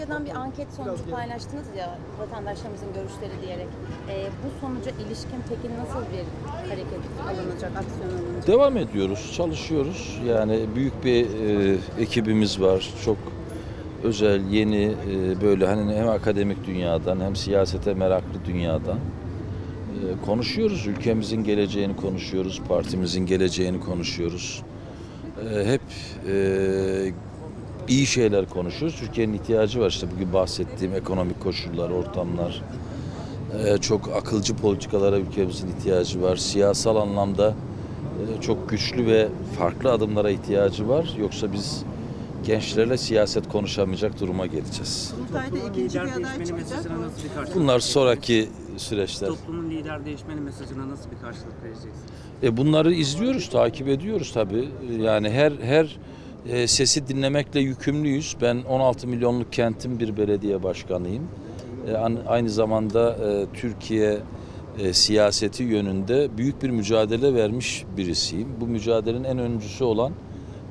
medyadan bir anket sonucu paylaştınız ya vatandaşlarımızın görüşleri diyerek. Ee, bu sonuca ilişkin peki nasıl bir hareket alınacak, aksiyon alınacak? Devam ediyoruz, çalışıyoruz. Yani büyük bir e, ekibimiz var. Çok özel, yeni e, böyle hani hem akademik dünyadan hem siyasete meraklı dünyadan e, konuşuyoruz. Ülkemizin geleceğini konuşuyoruz, partimizin geleceğini konuşuyoruz. E, hep e, iyi şeyler konuşuyoruz. Türkiye'nin ihtiyacı var işte bugün bahsettiğim ekonomik koşullar, ortamlar. E, çok akılcı politikalara ülkemizin ihtiyacı var. Siyasal anlamda e, çok güçlü ve farklı adımlara ihtiyacı var. Yoksa biz gençlerle siyaset konuşamayacak duruma geleceğiz. Kurultayda ikinci bir lider aday çıkacak Bunlar sonraki süreçler. Toplumun lider değişmeni mesajına nasıl bir karşılık vereceksiniz? E bunları izliyoruz, takip ediyoruz tabii. Yani her her e, sesi dinlemekle yükümlüyüz. Ben 16 milyonluk kentin bir belediye başkanıyım. E, an- aynı zamanda e, Türkiye e, siyaseti yönünde büyük bir mücadele vermiş birisiyim. Bu mücadelenin en öncüsü olan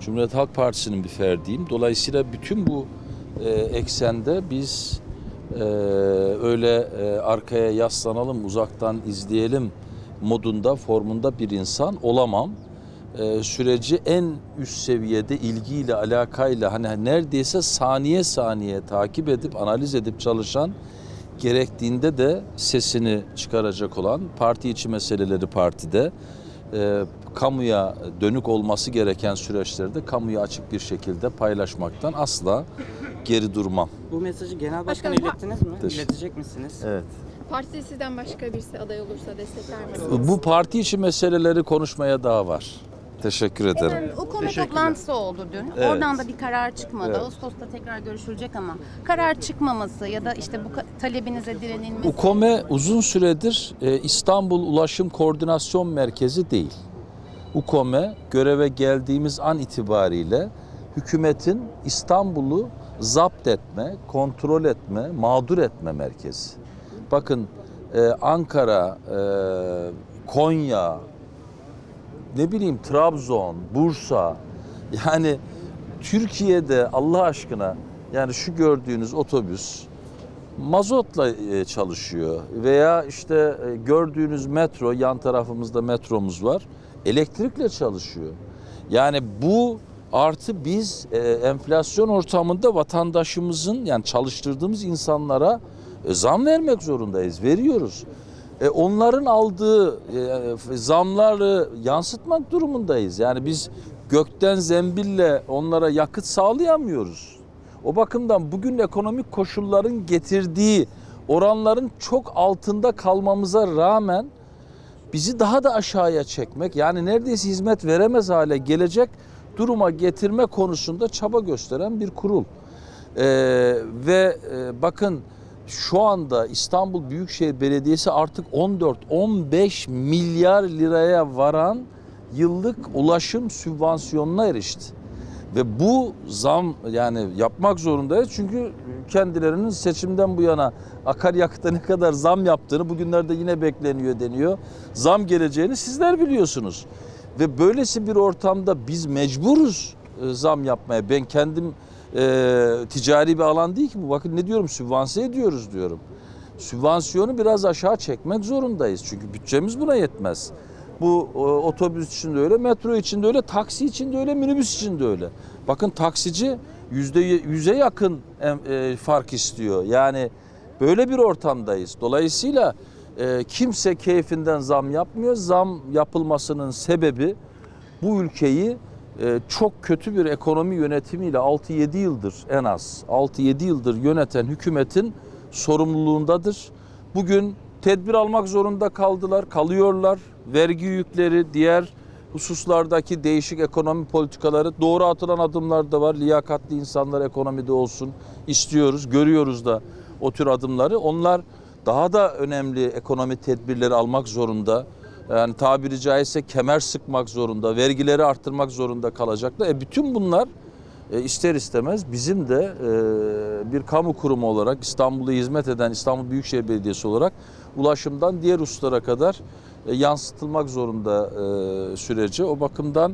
Cumhuriyet Halk Partisi'nin bir ferdiyim. Dolayısıyla bütün bu e, eksende biz öyle arkaya yaslanalım, uzaktan izleyelim modunda, formunda bir insan olamam. E, süreci en üst seviyede ilgiyle, alakayla hani neredeyse saniye saniye takip edip, analiz edip çalışan gerektiğinde de sesini çıkaracak olan parti içi meseleleri partide e, kamuya dönük olması gereken süreçlerde kamuya açık bir şekilde paylaşmaktan asla geri durmam. Bu mesajı genel başkana Başkanım, ilettiniz mi? Teşekkür- İletecek misiniz? Evet. Partide sizden başka birisi aday olursa destekler misiniz? Bu parti içi meseleleri konuşmaya daha var. Teşekkür ederim. Efendim, o konu toplantısı oldu dün. Evet. Oradan da bir karar çıkmadı. Evet. Ağustos'ta tekrar görüşülecek ama karar çıkmaması ya da işte bu talebinize direnilmesi... UKOME uzun süredir e, İstanbul Ulaşım Koordinasyon Merkezi değil. UKOME göreve geldiğimiz an itibariyle hükümetin İstanbul'u zapt etme, kontrol etme, mağdur etme merkezi. Bakın e, Ankara, e, Konya, ne bileyim Trabzon, Bursa yani Türkiye'de Allah aşkına yani şu gördüğünüz otobüs mazotla e, çalışıyor veya işte e, gördüğünüz metro yan tarafımızda metromuz var elektrikle çalışıyor. Yani bu artı biz e, enflasyon ortamında vatandaşımızın yani çalıştırdığımız insanlara zam vermek zorundayız. Veriyoruz. E, onların aldığı e, zamları yansıtmak durumundayız. Yani biz gökten zembille onlara yakıt sağlayamıyoruz. O bakımdan bugün ekonomik koşulların getirdiği oranların çok altında kalmamıza rağmen bizi daha da aşağıya çekmek yani neredeyse hizmet veremez hale gelecek duruma getirme konusunda çaba gösteren bir kurul. Ee, ve e, bakın şu anda İstanbul Büyükşehir Belediyesi artık 14-15 milyar liraya varan yıllık ulaşım sübvansiyonuna erişti. Ve bu zam yani yapmak zorundayız çünkü kendilerinin seçimden bu yana akaryakıta ne kadar zam yaptığını bugünlerde yine bekleniyor deniyor. Zam geleceğini sizler biliyorsunuz. Ve böylesi bir ortamda biz mecburuz e, zam yapmaya. Ben kendim e, ticari bir alan değil ki bu. Bakın ne diyorum sübvanse ediyoruz diyorum. Sübvansiyonu biraz aşağı çekmek zorundayız. Çünkü bütçemiz buna yetmez. Bu o, otobüs için de öyle, metro için de öyle, taksi için de öyle, minibüs için de öyle. Bakın taksici yüzde yüze yakın e, fark istiyor. Yani böyle bir ortamdayız. Dolayısıyla e, kimse keyfinden zam yapmıyor. Zam yapılmasının sebebi bu ülkeyi e, çok kötü bir ekonomi yönetimiyle 6-7 yıldır en az 6-7 yıldır yöneten hükümetin sorumluluğundadır. Bugün tedbir almak zorunda kaldılar, kalıyorlar. Vergi yükleri, diğer hususlardaki değişik ekonomi politikaları doğru atılan adımlar da var. Liyakatli insanlar ekonomide olsun istiyoruz, görüyoruz da o tür adımları. Onlar daha da önemli ekonomi tedbirleri almak zorunda. Yani tabiri caizse kemer sıkmak zorunda, vergileri arttırmak zorunda kalacaklar. E bütün bunlar e, ister istemez bizim de e, bir kamu kurumu olarak İstanbul'a hizmet eden İstanbul Büyükşehir Belediyesi olarak ulaşımdan diğer hususlara kadar e, yansıtılmak zorunda e, süreci. O bakımdan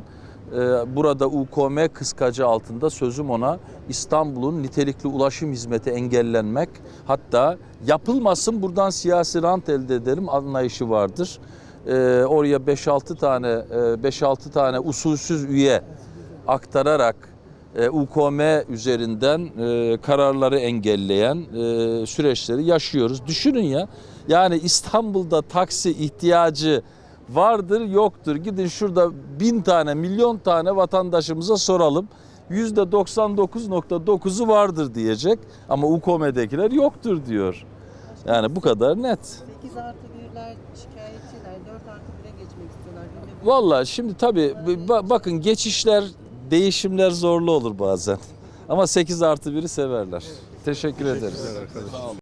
burada UKM kıskacı altında sözüm ona İstanbul'un nitelikli ulaşım hizmeti engellenmek hatta yapılmasın buradan siyasi rant elde edelim anlayışı vardır. E, oraya 5-6 tane e, 5-6 tane usulsüz üye aktararak e, UKM üzerinden e, kararları engelleyen e, süreçleri yaşıyoruz. Düşünün ya yani İstanbul'da taksi ihtiyacı vardır yoktur. Gidin şurada bin tane milyon tane vatandaşımıza soralım. Yüzde 99.9'u vardır diyecek ama UKM'dekiler yoktur diyor. Yani bu kadar net. 8 artı 1'ler şikayetçiler, 4 artı 1'e geçmek istiyorlar. Vallahi şimdi tabii ba- bakın geçişler, değişimler zorlu olur bazen. Ama 8 artı 1'i severler. Teşekkür ederiz.